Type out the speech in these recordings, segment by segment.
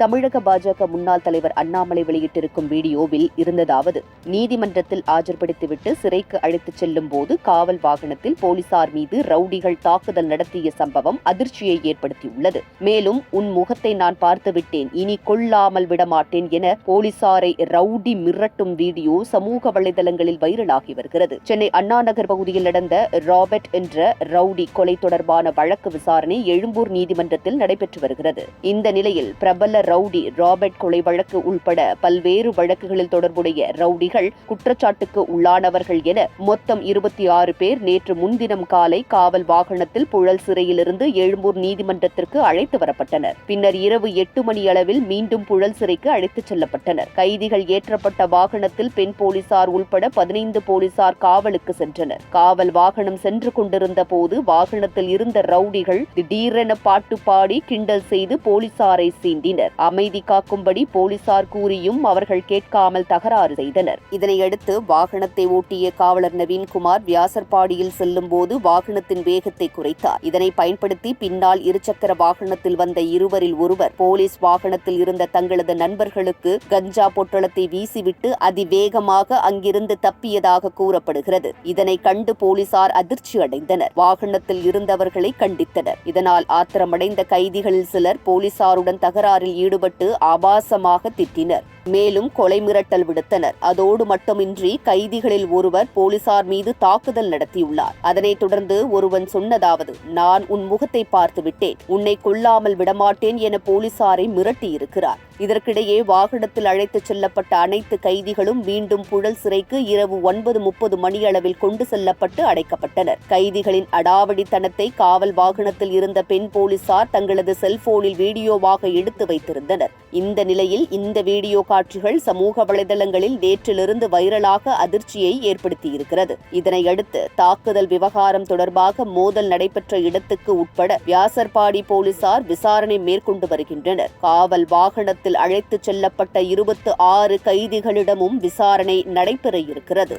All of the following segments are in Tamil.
தமிழக பாஜக முன்னாள் தலைவர் அண்ணாமலை வெளியிட்டிருக்கும் வீடியோவில் இருந்ததாவது நீதிமன்றத்தில் ஆஜர்படுத்திவிட்டு சிறைக்கு அழைத்துச் செல்லும் போது காவல் வாகனத்தில் போலீசார் மீது ரவுடிகள் தாக்குதல் நடத்திய சம்பவம் அதிர்ச்சியை ஏற்படுத்தியுள்ளது. மேலும் உன் முகத்தை நான் பார்த்துவிட்டேன் இனி கொள்ளாமல் விடமாட்டேன் என போலீசாரை ரவுடி மிரட்டும் வீடியோ சமூக வலைதளங்களில் வைரலாகி வருகிறது. சென்னை அண்ணா நகர் பகுதியில் நடந்த ராபர்ட் என்ற ரவுடி கொலை தொடர்பான வழக்கு விசாரணை எழும்பூர் நீதிமன்றத்தில் நடைபெற்று வருகிறது. இந்த நிலையில் பிரபல ரவுடி ராபர்ட் கொலை வழக்கு உள்பட பல்வேறு வழக்குகளில் தொடர்புடைய ரவுடிகள் குற்றச்சாட்டுக்கு உள்ளானவர்கள் என மொத்தம் இருபத்தி ஆறு பேர் நேற்று முன்தினம் காலை காவல் வாகனத்தில் புழல் சிறையிலிருந்து எழும்பூர் நீதிமன்றத்திற்கு அழைத்து வரப்பட்டனர். பின்னர் இரவு எட்டு மணி அளவில் மீண்டும் புழல் சிறைக்கு அழைத்துச் செல்லப்பட்டனர். கைதிகள் ஏற்றப்பட்ட வாகனத்தில் பெண் போலீசார் உள்பட பதினைந்து போலீசார் காவலுக்கு சென்றனர். காவல் வாகனம் சென்று கொண்டிருந்த போது வாகனத்தில் இருந்த ரவுடிகள் திடீரென பாட்டு பாடி கிண்டல் செய்து போலீசாரை சீண்டினர். அமைதி காக்கும்படி போலீசார் கூறியும் அவர்கள் கேட்காமல் தகராறு செய்தனர். இதனையடுத்து வாகனத்தை ஓட்டிய காவலர் நவீன்குமார் வியாசர்பாடியில் செல்லும் போது வாகனத்தின் வேகத்தை குறைத்தார். இதனை பயன்படுத்தி பின்னால் இருசக்கர வாகனத்தில் வந்த இருவரில் ஒருவர் போலீஸ் வாகனத்தில் இருந்த தங்களது நண்பர்களுக்கு கஞ்சா பொட்டலத்தை வீசிவிட்டு அதிவேகமாக அங்கிருந்து தப்பியதாக கூறப்படுகிறது. இதனை கண்டு போலீசார் அதிர்ச்சி அடைந்தனர். வாகனத்தில் இருந்தவர்களை கண்டித்தனர். இதனால் ஆத்திரமடைந்த கைதிகளில் சிலர் போலீசாருடன் தகராறில் ஈடுபட்டு ஆபாசமாக திட்டினர். மேலும் கொலை மிரட்டல் விடுத்தனர். அதோடு மட்டுமின்றி கைதிகளில் ஒருவர் போலீசார் மீது தாக்குதல் நடத்தியுள்ளார். அதனைத் தொடர்ந்து ஒருவன் சொன்னதாவது நான் உன் முகத்தை பார்த்து விட்டேன். உன்னை கொல்லாமல் விடமாட்டேன் என போலீசாரை மிரட்டியிருக்கிறார். இதற்கிடையே வாகனத்தில் அழைத்துச் செல்லப்பட்ட அனைத்து கைதிகளும் மீண்டும் புழல் சிறைக்கு இரவு ஒன்பது முப்பது மணியளவில் கொண்டு செல்லப்பட்டு அடைக்கப்பட்டனர். கைதிகளின் அடாவடித்தனத்தை காவல் வாகனத்தில் இருந்த பெண் போலீசார் தங்களது செல்போனில் வீடியோவாக எடுத்து வைத்திருந்தனர். இந்த நிலையில் இந்த வீடியோ காட்சிகள் சமூக வலைதளங்களில் நேற்றிலிருந்து வைரலாக அதிர்ச்சியை ஏற்படுத்தியிருக்கிறது இதனையடுத்து தாக்குதல் விவகாரம் தொடர்பாக மோதல் நடைபெற்ற இடத்துக்கு உட்பட வியாசர்பாடி போலீசார் விசாரணை மேற்கொண்டு வருகின்றனர் காவல் வாகனத்தில் அழைத்துச் செல்லப்பட்ட இருபத்து ஆறு கைதிகளிடமும் விசாரணை நடைபெற இருக்கிறது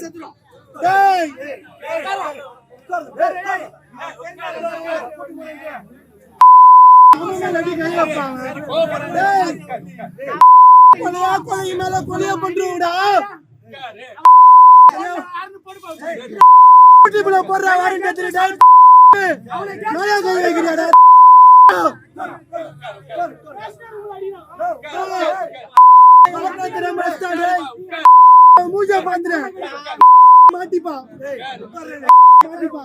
செத்துடும் கொலையா கொலை மேல கொலையா பண்றோம்டா போடுற வாரண்ட் எடுத்துடா நோயா கை வைக்கிறாடா மூஜா பாந்துற மாட்டிப்பா மாட்டிப்பா